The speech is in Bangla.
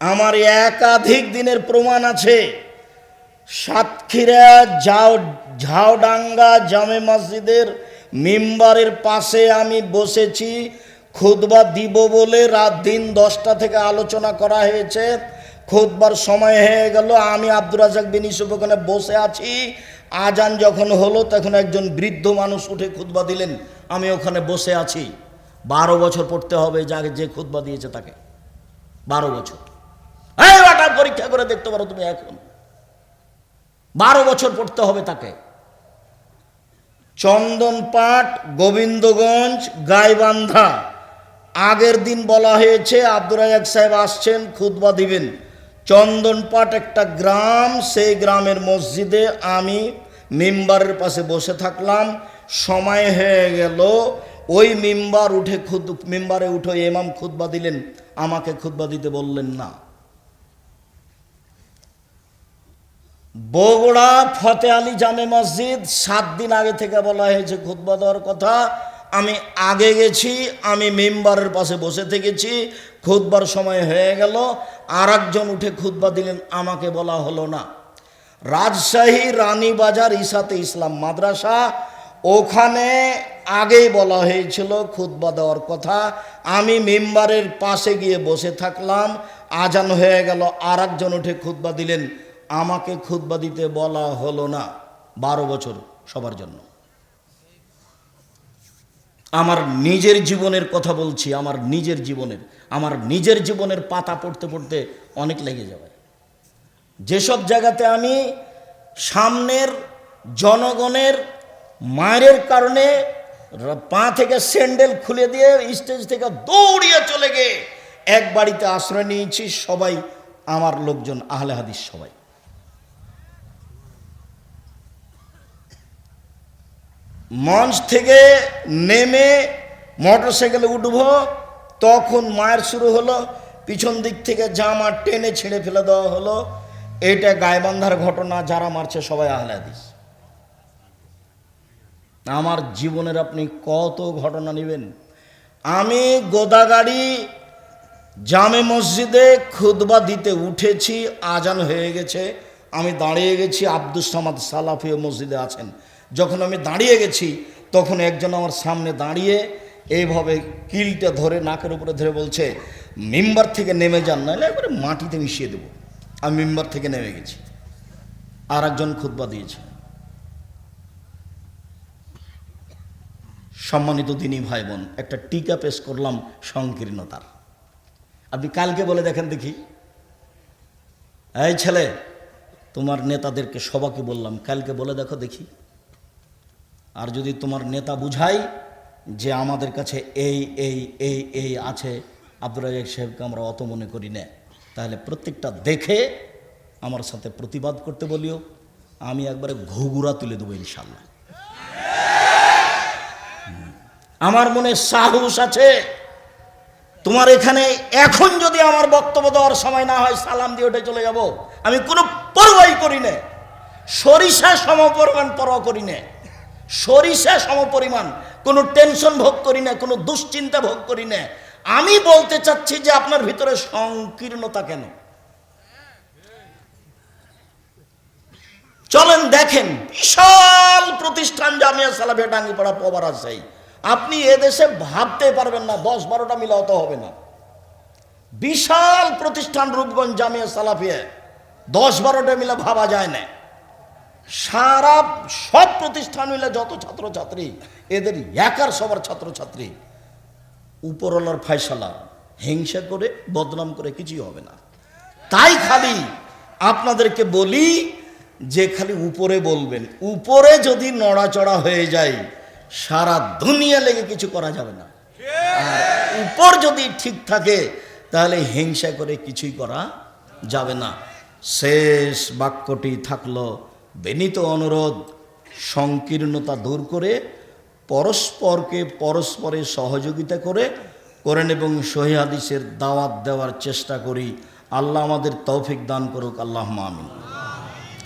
আমার একাধিক দিনের প্রমাণ আছে। সাতক্ষীরা ঝাও ঝাউডাঙ্গা জামে মসজিদের মেম্বারের পাশে আমি বসেছি। খুদবা দিব বলে রাত দিন দশটা থেকে আলোচনা করা হয়েছে। খুদবার সময় হয়ে গেল, আমি আব্দুর রাজাক বিন ইসুফ ওখানে বসে আছি। আজান যখন হলো, তখন একজন বৃদ্ধ মানুষ উঠে খুদবা দিলেন। আমি ওখানে বসে আছি। বারো বছর পড়তে হবে যাকে, যে খুদবা দিয়েছে তাকে। বারো বছর। পরীক্ষা করে দেখতে পারো তুমি এখন। বারো বছর পড়তে হবে তাকে। চন্দনপাট গোবিন্দগঞ্জ, গাইবান্ধা। আগের দিন বলা হয়েছে, আব্দুর সাহেব আসছেন, খুতবা দিবেন। চন্দনপাট একটা গ্রাম, সেই গ্রামের মসজিদে আমি মেম্বারের পাশে বসে থাকলাম। সময় হয়ে গেল। ওই মেম্বার উঠে খুদ মেম্বারে উঠে এমাম খুতবা দিলেন। আমাকে খুতবা দিতে বললেন না। বগুড়া ফতে আলী জামে মসজিদ সাত দিন আগে থেকে বলা হয়েছে খুতবা দেওয়ার কথা। আমি আগে গেছি, আমি মেম্বারের পাশে বসে থেকেছি, খুতবার সময় হয়ে গেল আর একজন উঠে খুতবা দিলেন, আমাকে বলা হলো না। রাজশাহী রানীবাজার ইসাতে ইসলাম মাদ্রাসা, ওখানে আগেই বলা হয়েছিল খুতবা দেওয়ার কথা। আমি মেম্বারের পাশে গিয়ে বসে থাকলাম, আজান হয়ে গেল আর একজন উঠে খুতবা দিলেন আমাকে খুতবা দিতে বলা হলো না বারো বছর সবার জন্য। আমার নিজের জীবনের কথা বলছি, আমার নিজের জীবনের, আমার নিজের জীবনের পাতা পড়তে পড়তে অনেক লেগে যাবে। যেসব জায়গাতে আমি সামনের জনগণের মায়ের কারণে পা থেকে স্যান্ডেল খুলে দিয়ে স্টেজ থেকে দৌড়িয়ে চলে গিয়ে এক বাড়িতে আশ্রয় নিয়েছি, সবাই আমার লোকজন, আহলে হাদিস সবাই। মঞ্চ থেকে নেমে মোটর সাইকেলে উঠব, তখন মায়ের শুরু হলো, পিছন দিক থেকে জামা টেনে ছেড়ে ফেলে দেওয়া হলো। এটা গায়বান্ধার ঘটনা, যারা মারছে সবাই আহলে হাদিস আমার জীবনের আপনি কত ঘটনা নেবেন? আমি গোদাগাড়ি জামে মসজিদে খুদবা দিতে উঠেছি, আজান হয়ে গেছে, আমি দাঁড়িয়ে গেছি, আব্দুস সামাদ সালাফিও মসজিদে আছেন। যখন আমি দাঁড়িয়ে গেছি, তখন একজন আমার সামনে দাঁড়িয়ে এইভাবে কিলটা ধরে নাকের উপরে ধরে বলছে, মেম্বার থেকে নেমে যান, নাহলে একবারে মাটিতে মিশিয়ে দেবো। আমি মেম্বার থেকে নেমে গেছি। আর একজন খুতবা দিয়েছে। সম্মানিত দিনী ভাই বোন একটা টিকা পেশ করলাম সংকীর্ণতার। আপনি কালকে বলে দেখেন দেখি। এই ছেলে, তোমার নেতাদেরকে সবাকে বললাম, কালকে বলে দেখো দেখি। আর যদি তোমার নেতা বুঝাই যে আমাদের কাছে এই এই এই এই আছে, আব্দুর রাজাক সাহেবকে আমরা অত মনে করি না। তাহলে প্রত্যেকটা দেখে আমার সাথে প্রতিবাদ করতে বলিও। আমি একবারে ঘুঘুরা তুলে দেবো ইনশাল্লাহ আমার মনে সাহস আছে। তোমার এখানে এখন যদি আমার বক্তব্য দেওয়ার সময় না হয়, সালাম দিয়ে উঠে চলে যাব। আমি কোনো পরোয়াই করি না। সরিষা সমপরিমাণ পরোয়া করি না। সরিষা সমপরিমাণ। কোনো টেনশন ভোগ করি না, কোনো দুশ্চিন্তা ভোগ করি না। আমি বলতে চাচ্ছি যে আপনার ভিতরে সংকীর্ণতা কেন? চলেন দেখেন, বিশাল প্রতিষ্ঠান জামিয়া সালাফিয়া টাঙ্গিপাড়া পবার রাজশাহী। আপনি এদেশে ভাবতে পারবেন না, দশ বারোটা মিলে অত হবে না। বিশাল প্রতিষ্ঠান রূপগঞ্জ জামিয়া সালাফিয়া। দশ বারোটা মিলে ভাবা যায় না। সারা সব প্রতিষ্ঠান মিলে যত ছাত্রছাত্রী, এদের একার সবার ছাত্রছাত্রী। উপরওয়ালার ফায়সালা, হিংসা করে, বদনাম করে কিছুই হবে না। তাই খালি আপনাদেরকে বলি যে খালি উপরে বলবেন। উপরে যদি নড়াচড়া হয়ে যায়, সারা দুনিয়া লেগে কিছু করা যাবে না। উপর যদি ঠিক থাকে, তাহলে হিংসা করে কিছুই করা যাবে না। শেষ বাক্যটি থাকল বেনিত অনুরোধ, সংকীর্ণতা দূর করে পরস্পরকে পরস্পরে সহযোগিতা করে করেন এবং হাদিসের দাওয়াত দেওয়ার চেষ্টা করি। আল্লাহ আমাদের তৌফিক দান করুক। আল্লাহ আমিন।